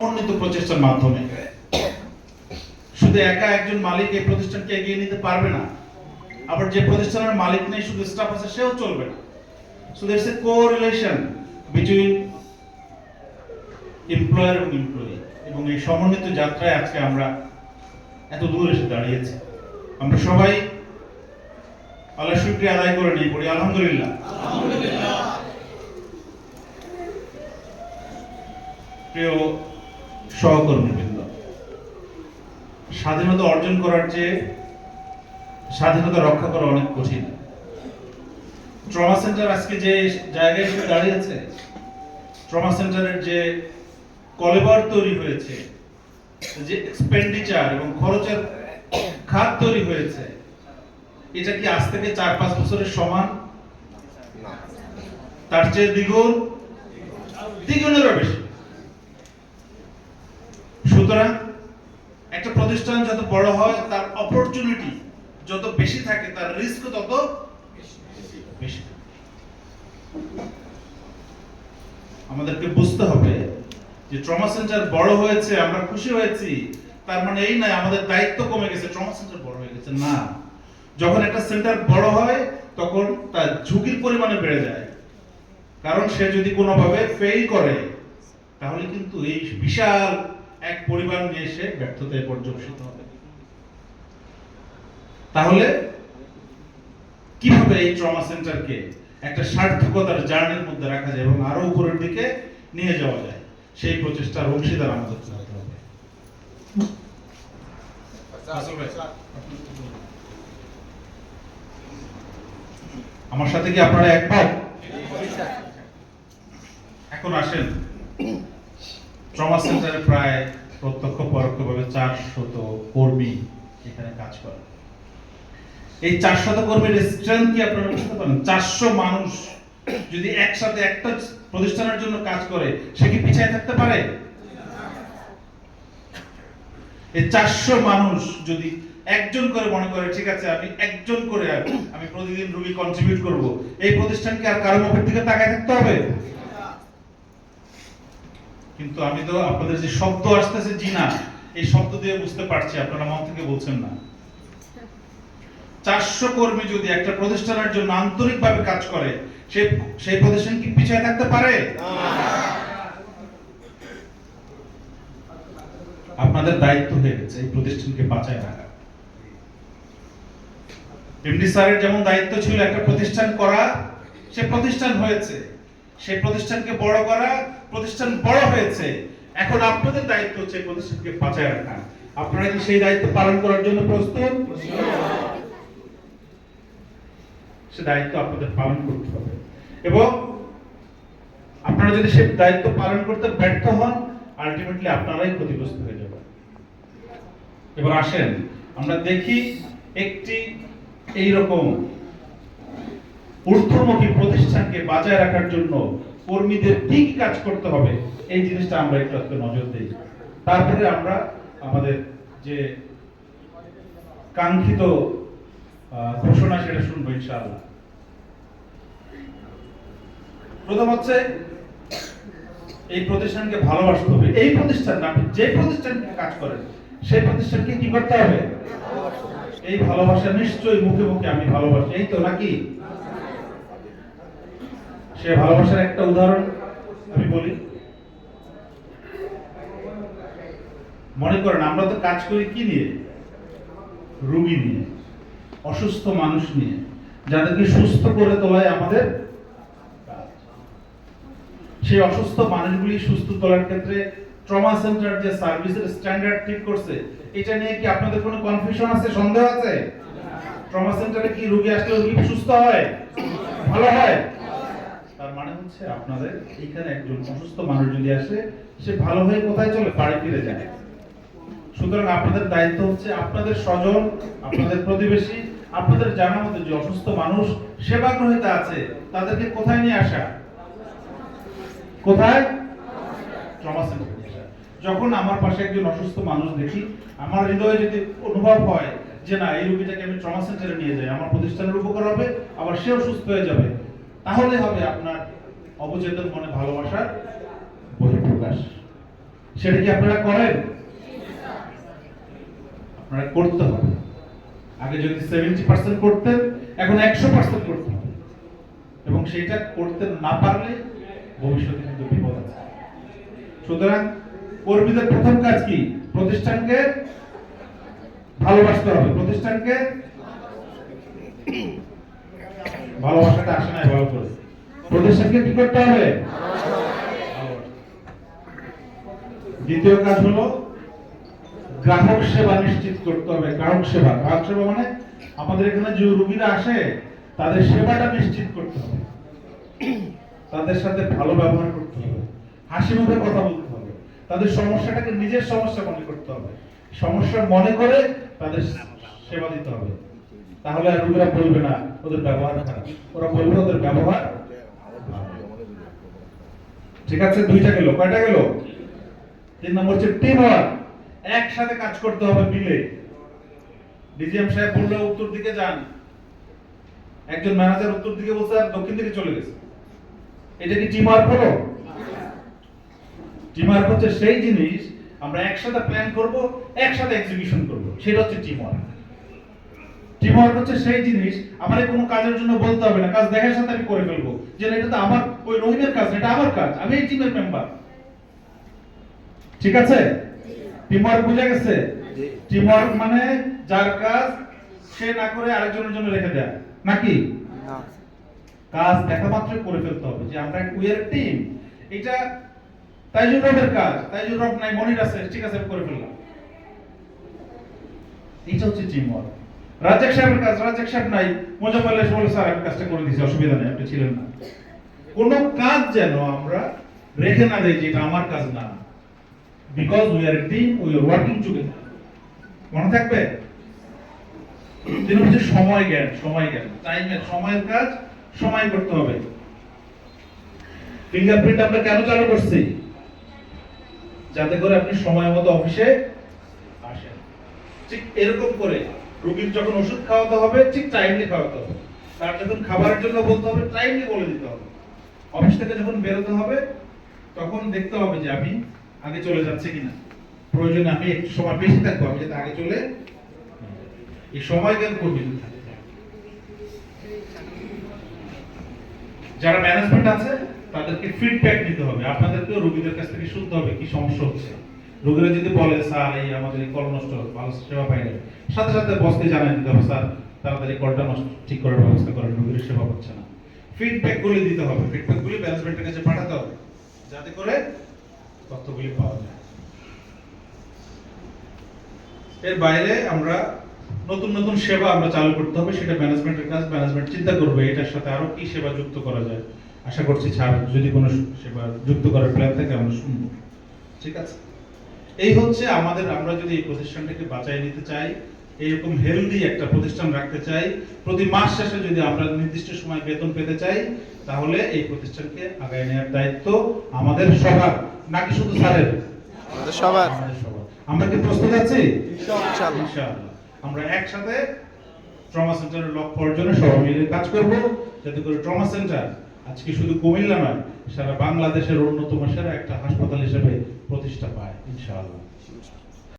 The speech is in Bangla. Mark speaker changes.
Speaker 1: সমন্বিত প্রচেষ্টার মাধ্যমে। শুধু একা একজন মালিক এই প্রতিষ্ঠানকে এগিয়ে নিতে পারবে না। আবার যে প্রতিষ্ঠানের মালিক নেই শুধু স্টাফ আছে সেও চলবে না। So there's a correlation between employer এবং এমপ্লয়ি এবং এই সমন্বিত যাত্রায় আজকে আমরা এত দূর এসে দাঁড়িয়েছি। আমরা সবাই আল্লাহ শুক্রিয়া আদায় করে নিই পড়ি আলহামদুলিল্লাহ। প্রিয় সহকর্মীবৃন্দ। স্বাধীনতা অর্জন করার চেয়ে স্বাধীনতা রক্ষা করা অনেক কঠিন। ট্রমা সেন্টার আজকে যে জায়গায় এসে দাঁড়িয়েছে ট্রমা সেন্টারের যে কলেবার তৈরি হয়েছে যে এক্সপেন্ডিচার এবং খরচের খাত তৈরি হয়েছে এটা কি আজ থেকে চার পাঁচ বছরের সমান? তার চেয়ে দ্বিগুণ? দ্বিগুণেরও বেশি। সুতরাং একটা প্রতিষ্ঠান যত বড় হয়, তার অপরচুনিটি যত বেশি থাকে, তার রিস্ক তত বেশি আমাদেরকে বুঝতে হবে যে ট্রমা সেন্টার বড় হয়েছে, আমরা খুশি হয়েছি, তার মানে এই নয়, আমাদের দায়িত্ব কমে গেছে ট্রমা সেন্টার বড় হয়ে গেছে। না, যখন একটা সেন্টার বড় হয়, তখন তার ঝুঁকির পরিমাণে বেড়ে যায়। কারণ সে যদি কোনোভাবে ফেল করে, তাহলে কিন্তু এই বিশাল এক পরিবার নিয়ে সে ব্যর্থতায় পর্যবসিত হবে তাহলে কীভাবে এই ট্রমা সেন্টারকে একটা সার্থকতার জার্নির মধ্যে রাখা যায় এবং আরও উপরের দিকে নিয়ে যাওয়া যায়? সেই প্রচেষ্টার অংশীদার আমাদের হতে হবে। আমার সাথে কি আপনারা একমত? এখন আসেন। ট্রমা সেন্টারে প্রায় প্রত্যক্ষ পরোক্ষভাবে চারশত কর্মী এখানে কাজ করে। এই চারশত কর্মীর স্ট্রেংথ কি আপনারা বুঝতে পারেন? চারশো মানুষ যদি একসাথে একটা প্রতিষ্ঠানের জন্য কাজ করে, সে কি পিছিয়ে থাকতে পারে? এই চারশো মানুষ যদি একজন করে মনে করে, ঠিক আছে, আমি একজন করে আমি প্রতিদিন রুগী কন্ট্রিবিউট করব, এই প্রতিষ্ঠানকে আর কারও মুখের দিকে তাকায় থাকতে হবে? কিন্তু আমি তো আপনাদের যে শব্দ আসতেছে, জি না, এই শব্দ দিয়ে বুঝতে পারছি, আপনারা মন থেকে বলছেন না। চারশো কর্মী যদি একটা প্রতিষ্ঠানের জন্য আন্তরিকভাবে কাজ করে সেই সেই প্রতিষ্ঠান কি পিছিয়ে থাকতে পারে? আপনাদের দায়িত্ব হয়ে গেছে এই প্রতিষ্ঠানকে বাঁচায় রাখা। এমডি স্যারের যেমন দায়িত্ব ছিল একটা প্রতিষ্ঠান করা, সে প্রতিষ্ঠান হয়েছে। সেই প্রতিষ্ঠানকে বড় করা, প্রতিষ্ঠান বড় হয়েছে। এখন আপনাদের দায়িত্ব হচ্ছে প্রতিষ্ঠানকে বাঁচায় রাখা। আপনারা কি সেই দায়িত্ব পালন করার জন্য প্রস্তুত? সে দায়িত্ব আপনাদের পালন করতে হবে। এবং আপনারা যদি সে দায়িত্ব পালন করতে ব্যর্থ হন আলটিমেটলি আপনারাই ক্ষতিগ্রস্ত হয়ে যাবেন। এবার আসেন, আমরা দেখি একটি এই রকম ঊর্ধ্বমুখী প্রতিষ্ঠানকে বাজায় রাখার জন্য কর্মীদের কি কি কাজ করতে হবে, এই জিনিসটা আমরা একটু আজকে নজর দিই। তারপরে আমরা আমাদের যে কাঙ্ক্ষিত ঘোষণা সেটা শুনব ইনশাআল্লাহ। প্রথম হচ্ছে, এই প্রতিষ্ঠানকে ভালোবাসতে হবে। এই প্রতিষ্ঠান না যে প্রতিষ্ঠানকে কাজ করেন, সেই প্রতিষ্ঠানকে কি করতে হবে? এই ভালোবাসা নিশ্চয়ই মুখে মুখে আমি ভালোবাসি, এই তো নাকি? সে ভালোবাসার একটা উদাহরণ আমি বলি। মনে করেন, আমরা তো কাজ করি কি নিয়ে? রোগী নিয়ে, অসুস্থ মানুষ নিয়ে, যাদেরকে সুস্থ করে তোলায় আমাদের সেই অসুস্থ মানুষগুলি সুস্থ তোলার ক্ষেত্রে ট্রমা সেন্টার যে সার্ভিসের স্ট্যান্ডার্ড ঠিক করছে, এটা নিয়ে কি আপনাদের কোনো কনফিউশন আছে, সন্দেহ আছে? ট্রমা সেন্টারে কি রোগী আসলে রোগী সুস্থ হয়? ভালো হয়? হচ্ছে আপনাদের, এখানে একজন অসুস্থ মানুষ যদি আসে, সে ভালো হয়ে কোথায় চলে? বাড়ি ফিরে যায়। সুতরাং আপনাদের দায়িত্ব হচ্ছে আপনাদের স্বজন, আপনাদের প্রতিবেশী, আপনাদের জানা মতো যে অসুস্থ মানুষ সেবা গ্রহীতা আছে, তাদেরকে কোথায় নিয়ে আসা? কোথায়? ট্রমা যখন আমার পাশে একজন অসুস্থ মানুষ দেখি, আমার হৃদয়ে যদি অনুভব হয় যে না, এই রোগীটাকে আমি ট্রমা সেন্টারে নিয়ে যাই, আমার প্রতিষ্ঠানের উপকার হবে, আবার সেও সুস্থ হয়ে যাবে, তাহলে হবে আপনার অবচেতন মনে ভালোবাসার বহিঃপ্রকাশ। সেটা কি আপনারা করেন? আপনারা করতে হবে। আগে যদি সেভেন্টি পার্সেন্ট করতেন, এখন একশো পার্সেন্ট করতে হবে। এবং সেটা করতে না পারলে ভবিষ্যতে কিন্তু বিপদ আছে। সুতরাং কর্মীদের প্রথম কাজ কি? প্রতিষ্ঠানকে ভালোবাসতে হবে। প্রতিষ্ঠানকে ভালোবাসাটা আসে না ভালো করে। প্রতিষ্ঠানকে কি হবে? দ্বিতীয় কাজ হলো গ্রাহক সেবা নিশ্চিত করতে হবে, গ্রাহক সেবা। গ্রাহক সেবা মানে আমাদের এখানে যে রোগীরা আসে, তাদের সেবাটা নিশ্চিত করতে হবে। তাদের সাথে ভালো ব্যবহার করতে হবে। হাসি মুখে কথা বলতে হবে। তাদের সমস্যাটাকে নিজের সমস্যা মনে করতে হবে। সমস্যা মনে করে তাদের সেবা দিতে হবে। তাহলে আর রোগীরা বলবে না, ওদের ব্যবহার খারাপ। ওরা বলবে, ওদের ব্যবহার। ঠিক আছে, দুইটা গেল, কয়টা গেল? তিন নম্বর হচ্ছে টিম ওয়ার্ক একসাথে কাজ করতে হবে মিলে। ডিজিএম সাহেব বলল, উত্তর দিকে যান। একজন ম্যানেজার উত্তর দিকে বলছে, আর দক্ষিণ দিকে চলে গেছে। এটা কি টিম ওয়ার্ক হলো? টিম ওয়ার্ক হচ্ছে সেই জিনিস, আমরা একসাথে প্ল্যান করব, একসাথে এক্সিকিউশন করব। সেটা হচ্ছে টিম ওয়ার্ক টিম হচ্ছে সেই জিনিস আমার কোনো কাজের জন্য বলতে হবে না। কাজ দেখার সাথে আমি করে ফেলব। যে এটা তো আমার ওই রহিমের কাজ এটা আমার কাজ। আমি এই টিমের মেম্বার ঠিক আছে? টিম ওয়ার্ক বুঝা গেছে? টিম ওয়ার্ক মানে যার কাজ সে না করে আরেকজনের জন্য রেখে দেয়। নাকি? কাজ দেখা মাত্র করে ফেলতে হবে যে আমরা উই আর টিম এটা তাইজুর রবের কাজ। তাইজুর রব নাই মনির আছে ঠিক আছে করে ফেললাম। এটা হচ্ছে টিম ওয়ার্ক রাজ্জাক সাহেবের কাজ সাহেব নাই। স্যার, আমি কাজটা করে অসুবিধা নেই, আপনি ছিলেন না। কাজ যেন আমরা রেখে না দেই যে এটা আমার কাজ না। Because we are team we are working together মনে থাকবে? হচ্ছে সময় জ্ঞান সময় জ্ঞান। টাইমের সময়ের কাজ, সময় করতে হবে। ফিঙ্গারপ্রিন্ট আমরা কেন চালু করছি? যাতে করে আপনি সময় মতো অফিসে আসেন। ঠিক এরকম করে রোগীর যখন ওষুধ খাওয়াতে হবে, ঠিক টাইমলি খাওয়াতে হবে। তার যখন খাবারের জন্য বলতে হবে টাইমলি বলে দিতে হবে। অফিস থেকে যখন বেরোতে হবে, তখন দেখতে হবে যে আমি আগে চলে যাচ্ছে কিনা। প্রয়োজনে আমি একটু সময় বেশি থাকব, আমি যাতে আগে চলে এই সময় কর্মীদের থাকে। যারা ম্যানেজমেন্ট আছে, তাদেরকে ফিডব্যাক দিতে হবে। আপনাদেরকে রোগীদের কাছ থেকে শুনতে হবে কি সমস্যা হচ্ছে। রোগীরা যদি বলে, স্যার, এই আমাদের এই কল নষ্ট, ভালো সেবা পাই না সাথে সাথে বসকে জানিয়ে দিতে হবে স্যার, তাড়াতাড়ি কলটা নষ্ট, ঠিক করার ব্যবস্থা করেন, রোগীর সেবা হচ্ছে না। ফিডব্যাক গুলি দিতে হবে ফিডব্যাক গুলি ম্যানেজমেন্টের কাছে পাঠাতে হবে, যাতে করে তথ্যগুলি পাওয়া যায়। এর বাইরে আমরা নতুন নতুন সেবা আমরা চালু করতে হবে, সেটা ম্যানেজমেন্টের কাজ ম্যানেজমেন্ট চিন্তা করবে, এটার সাথে আরও কি সেবা যুক্ত করা যায়। আশা করছি ছাড় যদি কোনো সেবা যুক্ত করার প্ল্যান থাকে, আমরা শুনব। ঠিক আছে? এই হচ্ছে আমাদের আমরা যদি এই প্রতিষ্ঠানটাকে বাঁচাই নিতে চাই এইরকম হেলদি একটা প্রতিষ্ঠান রাখতে চাই প্রতি মাস শেষে যদি আমরা নির্দিষ্ট সময় বেতন পেতে চাই তাহলে এই প্রতিষ্ঠানকে আগায় নেওয়ার দায়িত্ব আমাদের সবার নাকি শুধু স্যারের?
Speaker 2: সবার।
Speaker 1: আমাদের সবার। আমরা কি প্রস্তুত আছি। ইনশাআল্লাহ। আমরা একসাথে ট্রমা সেন্টারের লক্ষ্য অর্জনে সবাই মিলে কাজ করব যাতে করে ট্রমা সেন্টার আজকে শুধু কুমিল্লা নয় সারা বাংলাদেশের অন্যতম সেরা একটা হাসপাতাল হিসেবে প্রতিষ্ঠা পায় ইনশাআল্লাহ।